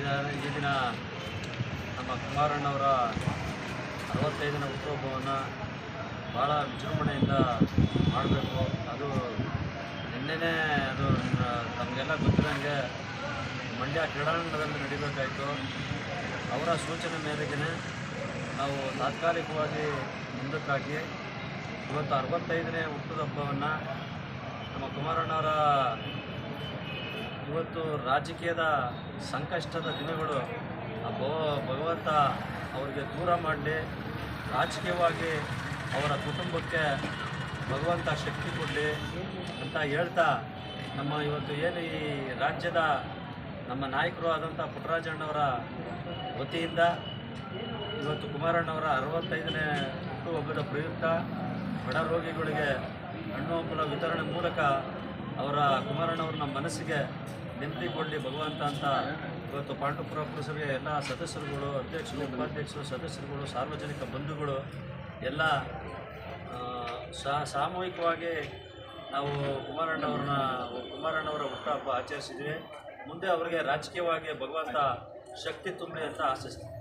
ಇದ- ಈ ದಿನ ನಮ್ಮ ಕುಮಾರಣ್ಣವರ ಅರವತ್ತೈದನೇ ಹುಟ್ಟುಹಬ್ಬವನ್ನು ಭಾಳ ವಿಜೃಂಭಣೆಯಿಂದ ಮಾಡಬೇಕು. ಅದು ನಿನ್ನೆನೇ ಅದು ನಮಗೆಲ್ಲ ಗೊತ್ತಿರೋಂಗೆ ಮಂಡ್ಯ ಕ್ರೀಡಾಂಗಣದಲ್ಲಿ ನಡಿಬೇಕಾಯಿತು. ಅವರ ಸೂಚನೆ ಮೇರೆಗೆ ನಾವು ತಾತ್ಕಾಲಿಕವಾಗಿ ಮುಂದಕ್ಕಾಗಿ ಇವತ್ತು ಅರವತ್ತೈದನೇ ಹುಟ್ಟುಹಬ್ಬವನ್ನು ನಮ್ಮ ಕುಮಾರಣ್ಣವರ ಇವತ್ತು ರಾಜಕೀಯದ ಸಂಕಷ್ಟದ ದಿನಗಳು. ಭಗವಂತ ಅವರಿಗೆ ದೂರ ಮಾಡಲಿ. ರಾಜಕೀಯವಾಗಿ ಅವರ ಕುಟುಂಬಕ್ಕೆ ಭಗವಂತ ಶಕ್ತಿ ಕೊಡಲಿ ಅಂತ ಹೇಳ್ತಾ ನಮ್ಮ ಇವತ್ತು ಏನು ಈ ರಾಜ್ಯದ ನಮ್ಮ ನಾಯಕರು ಆದಂಥ ಪುಟ್ಟರಾಜಣ್ಣವರ ವತಿಯಿಂದ ಇವತ್ತು ಕುಮಾರಣ್ಣವರ ಅರವತ್ತೈದನೇ ಹುಟ್ಟುಹಬ್ಬದ ಪ್ರಯುಕ್ತ ಬಡ ರೋಗಿಗಳಿಗೆ ಹಣ್ಣು ಹಂಪಲ ವಿತರಣೆ ಮೂಲಕ ಅವರ ಕುಮಾರಣ್ಣವ್ರನ್ನ ಮನಸ್ಸಿಗೆ ನೆಮ್ಮದಿ ಕೊಡಲಿ ಭಗವಂತ ಅಂತ. ಇವತ್ತು ಪಾಂಡುಪುರ ಪುರಸಭೆಯ ಎಲ್ಲ ಸದಸ್ಯರುಗಳು, ಅಧ್ಯಕ್ಷರು, ಉಪಾಧ್ಯಕ್ಷರು, ಸದಸ್ಯರುಗಳು, ಸಾರ್ವಜನಿಕ ಬಂಧುಗಳು, ಎಲ್ಲ ಸಾಮೂಹಿಕವಾಗಿ ನಾವು ಕುಮಾರಣ್ಣವ್ರನ್ನ ಕುಮಾರಣ್ಣವರ ಹುಟ್ಟುಹಬ್ಬ ಆಚರಿಸಿದ್ವಿ. ಮುಂದೆ ಅವರಿಗೆ ರಾಜಕೀಯವಾಗಿ ಭಗವಂತ ಶಕ್ತಿ ತುಂಬಲಿ ಅಂತ ಆಶಿಸ್ತೀನಿ.